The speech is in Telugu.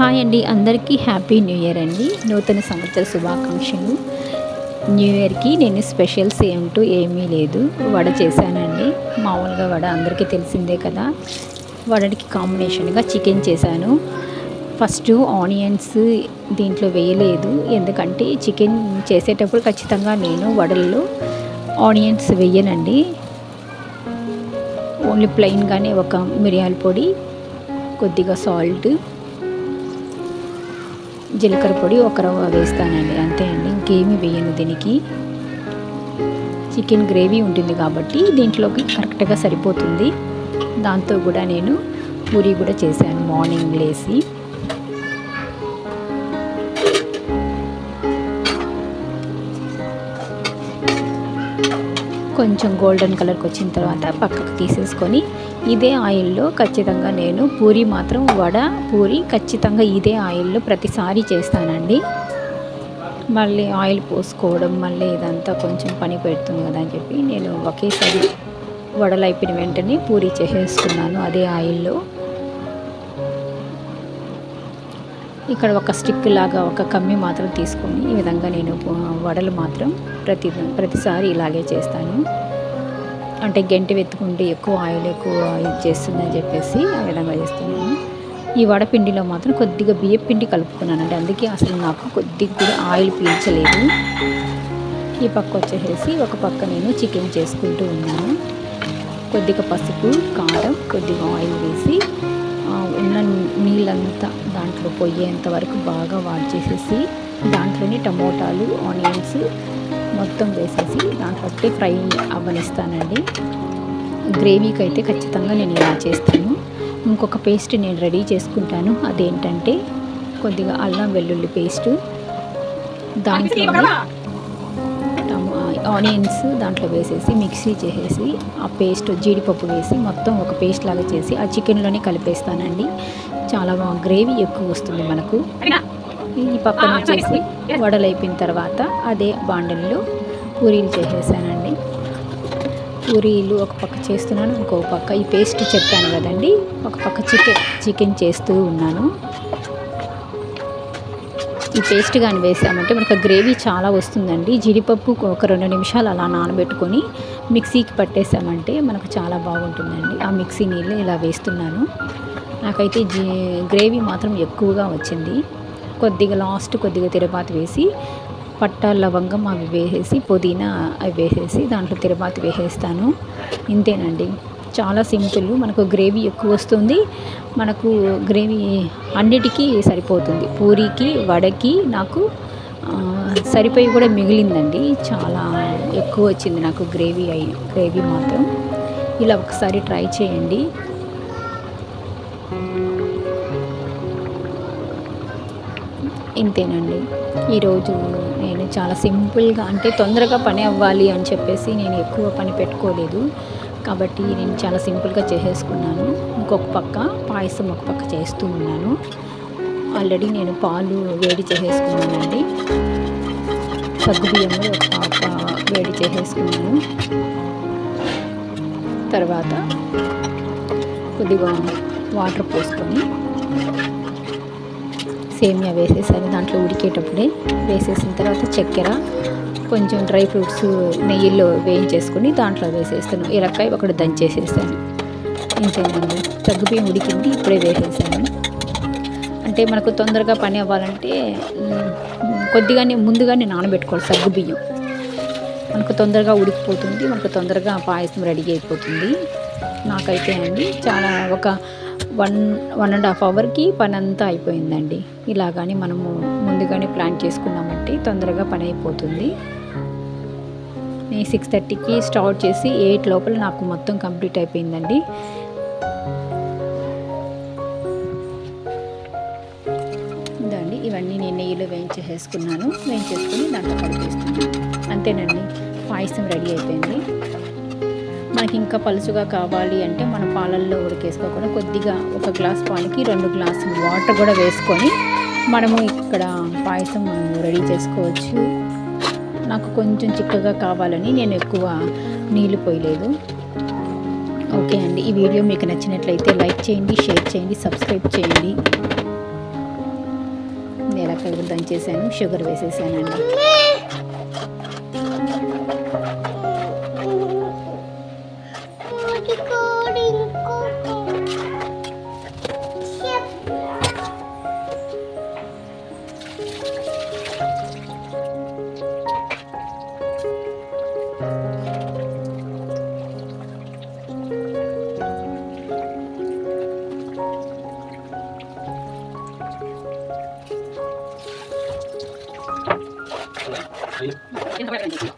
హాయ్ అండి. అందరికీ హ్యాపీ న్యూ ఇయర్ అండి. నూతన సంవత్సర శుభాకాంక్షలు. న్యూ ఇయర్కి నేను స్పెషల్స్ ఏమిటో ఏమీ లేదు. వడ చేశానండి. మామూలుగా వడ అందరికీ తెలిసిందే కదా. వడకి కాంబినేషన్గా చికెన్ చేశాను. ఫస్ట్ ఆనియన్స్ దీంట్లో వేయలేదు. ఎందుకంటే చికెన్ చేసేటప్పుడు ఖచ్చితంగా నేను వడల్లో ఆనియన్స్ వేయనండి. ఓన్లీ ప్లెయిన్గానే ఒక మిరియాల పొడి కొద్దిగా సాల్ట్ జీలకర్ర పొడి ఒక రవ్వ వేస్తానండి అంతే అండి. ఇంకేమి వేయను దీనికి. చికెన్ గ్రేవీ ఉంటుంది కాబట్టి దీంట్లోకి కరెక్ట్గా సరిపోతుంది. దాంతో కూడా నేను పూరి కూడా చేశాను మార్నింగ్ లేసి. కొంచెం గోల్డెన్ కలర్కి వచ్చిన తర్వాత పక్కకు తీసేసుకొని ఇదే ఆయిల్లో ఖచ్చితంగా నేను పూరి మాత్రం వడ పూరి ఖచ్చితంగా ఇదే ఆయిల్లో ప్రతిసారి చేస్తానండి. మళ్ళీ ఆయిల్ పోసుకోవడం మళ్ళీ ఇదంతా కొంచెం పని పెడుతుంది కదా అని చెప్పి నేను ఒకేసారి వడలు అయిపోయిన వెంటనే పూరి చేసేసుకున్నాను అదే ఆయిల్లో. ఇక్కడ ఒక స్టిక్ లాగా ఒక కమ్మి మాత్రం తీసుకొని ఈ విధంగా నేను వడలు మాత్రం ప్రతి ప్రతిసారి ఇలాగే చేస్తాను. అంటే గంటి వెతుకుంటే ఎక్కువ ఆయిల్ ఎక్కువ ఇది చేస్తుందని చెప్పేసి ఆ విధంగా చేస్తున్నాను. ఈ వడపిండిలో మాత్రం కొద్దిగా బియ్యం పిండి కలుపుకున్నానండి అందుకే అసలు నాకు కొద్దిగా కూడా ఆయిల్ పీల్చలేదు. ఈ పక్క వచ్చేసేసి ఒక పక్క నేను చికెన్ చేసుకుంటూ ఉన్నాను. కొద్దిగా పసుపు కారం కొద్దిగా ఆయిల్ వేసి ఉన్న నీళ్ళంతా దాంట్లో పోయేంత వరకు బాగా వాడ్ చేసేసి దాంట్లోనే టమోటాలు ఆనియన్స్ మొత్తం వేసేసి దాంట్లో ఒకటి ఫ్రై అవ్వనిస్తానండి. గ్రేవీకి అయితే ఖచ్చితంగా నేను ఇలా చేస్తాను. ఇంకొక పేస్ట్ నేను రెడీ చేసుకుంటాను. అదేంటంటే కొద్దిగా అల్లం వెల్లుల్లి పేస్టు దాంట్లో ఆనియన్స్ దాంట్లో వేసేసి మిక్సీ చేసేసి ఆ పేస్ట్ జీడిపప్పు వేసి మొత్తం ఒక పేస్ట్ లాగా చేసి ఆ చికెన్లోనే కలిపేస్తానండి. చాలా బాగా గ్రేవీ ఎక్కువ వస్తుంది మనకు. ఈ పక్కన వచ్చేసి వడలు అయిపోయిన తర్వాత అదే బాండల్లో పూరీలు చేసేసానండి. పూరీలు ఒక పక్క చేస్తున్నాను ఇంకో పక్క ఈ పేస్ట్ చెప్పాను కదండి. ఒక పక్క చికెన్ చికెన్ చేస్తూ ఉన్నాను. ఈ పేస్ట్ కానీ వేసామంటే మనకు గ్రేవీ చాలా వస్తుందండి. జీడిపప్పు ఒక రెండు నిమిషాలు అలా నానబెట్టుకొని మిక్సీకి పట్టేసామంటే మనకు చాలా బాగుంటుందండి. ఆ మిక్సీ నీళ్ళు ఇలా వేస్తున్నాను. నాకైతే జీ గ్రేవీ మాత్రం ఎక్కువగా వచ్చింది. కొద్దిగా లాస్ట్ కొద్దిగా తిరపాతి వేసి పట్ట లవంగం అవి వేసేసి పుదీనా అవి వేసేసి దాంట్లో తిరపాతి వేసేస్తాను. ఇంతేనండి. చాలా సింపుల్. మనకు గ్రేవీ ఎక్కువ వస్తుంది. మనకు గ్రేవీ అన్నిటికీ సరిపోతుంది. పూరీకి వడకి నాకు సరిపోయి కూడా మిగిలిందండి. చాలా ఎక్కువ వచ్చింది నాకు గ్రేవీ అయి గ్రేవీ మాత్రం. ఇలా ఒకసారి ట్రై చేయండి. ఇంతేనండి. ఈరోజు నేను చాలా సింపుల్గా అంటే తొందరగా పని అవ్వాలి అని చెప్పేసి నేను ఎక్కువ పని పెట్టుకోలేదు. కాబట్టి నేను చాలా సింపుల్గా చేసేసుకున్నాను. ఇంకొక పక్క పాయసం ఒక పక్క చేస్తూ ఉన్నాను. ఆల్రెడీ నేను పాలు వేడి చేసేసుకున్నానండి. సగ్గుబియ్యం ఒక పాప వేడి చేసేసుకున్నాను. తర్వాత కొద్దిగా వాటర్ పోసుకొని సేమియా వేసేసాను. దాంట్లో ఉడికేటప్పుడే వేసేసిన తర్వాత చక్కెర కొంచెం డ్రై ఫ్రూట్స్ నెయ్యిలో వేయించేసుకుని దాంట్లో వేసేస్తాను. ఇరకాయ ఒకటి దంచేసేసాను. ఇంతేనండి సగ్గుబియ్యం ఉడికింది ఇప్పుడే వేసేసాను. అంటే మనకు తొందరగా పని అవ్వాలంటే కొద్దిగానే ముందుగానే నానబెట్టుకోవాలి సగ్గుబియ్యం మనకు తొందరగా ఉడికిపోతుంది మనకు తొందరగా పాయసం రెడీ అయిపోతుంది. నాకైతే అండి చాలా ఒక వన్ వన్ అండ్ హాఫ్ అవర్కి పని అంతా అయిపోయిందండి. ఇలాగాని మనము ముందుగానే ప్లాన్ చేసుకున్నామంటే తొందరగా పని అయిపోతుంది. నేను సిక్స్ థర్టీకి స్టార్ట్ చేసి ఎయిట్ లోపల నాకు మొత్తం కంప్లీట్ అయిపోయిందండి. ఇదండి ఇవన్నీ నేను నెయ్యిలో వేయించేసుకున్నాను వేయించేసుకుని దాంట్లో కలిపేస్తున్నాను. అంతేనండి పాయసం రెడీ అయిపోయింది. మనకి ఇంకా పలుచుగా కావాలి అంటే మన పాలల్లో ఉడికేసుకోకుండా కొద్దిగా ఒక గ్లాస్ పాలకి రెండు గ్లాసులు వాటర్ కూడా వేసుకొని మనము ఇక్కడ పాయసం రెడీ చేసుకోవచ్చు. నాకు కొంచెం చిక్కగా కావాలని నేను ఎక్కువ నీళ్ళు పోయలేదు. ఓకే అండి ఈ వీడియో మీకు నచ్చినట్లయితే లైక్ చేయండి షేర్ చేయండి సబ్స్క్రైబ్ చేయండి. పచ్చిమిరపకాయ కూడా దంచేసాను షుగర్ వేసేసానండి. 我今天头发也不想剪